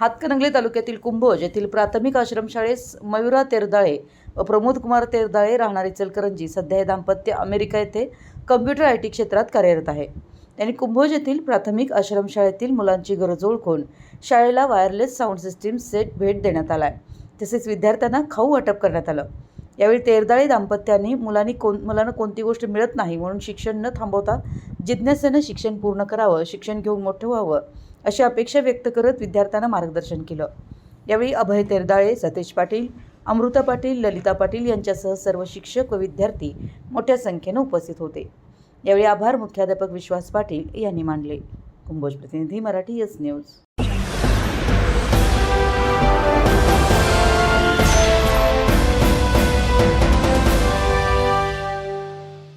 हातकणंगले तालुक्यातील कुंभोज येथील प्राथमिक आश्रमशाळेस मयुरा तेरदाळे व प्रमोद कुमार तेरदाळे राहणारी चलकरंजी सध्या हे दाम्पत्य अमेरिका येथे कम्प्युटर आय टी क्षेत्रात कार्यरत आहे. त्यांनी कुंभोज येथील प्राथमिक आश्रमशाळेतील मुलांची गरज ओळखून शाळेला वायरलेस साऊंड सिस्टीम सेट भेट देण्यात आला आहे तसेच विद्यार्थ्यांना खाऊ वाटप करण्यात आलं. यावेळी तेरदाळे दाम्पत्यांनी मुलांनी कोण मुलांना कोणती गोष्ट मिळत नाही म्हणून शिक्षण न थांबवता जिज्ञासेनं शिक्षण पूर्ण करावं शिक्षण घेऊन मोठं व्हावं अशी अपेक्षा व्यक्त करत विद्यार्थ्यांना मार्गदर्शन केलं. यावेळी अभय तेरदाळे सतेज पाटील अमृता पाटील ललिता पाटील यांच्यासह सर्व शिक्षक व विद्यार्थी मोठ्या संख्येनं उपस्थित होते. यावेळी आभार मुख्याध्यापक विश्वास पाटील यांनी मानले. कुंभोज प्रतिनिधी मराठी यस न्यूज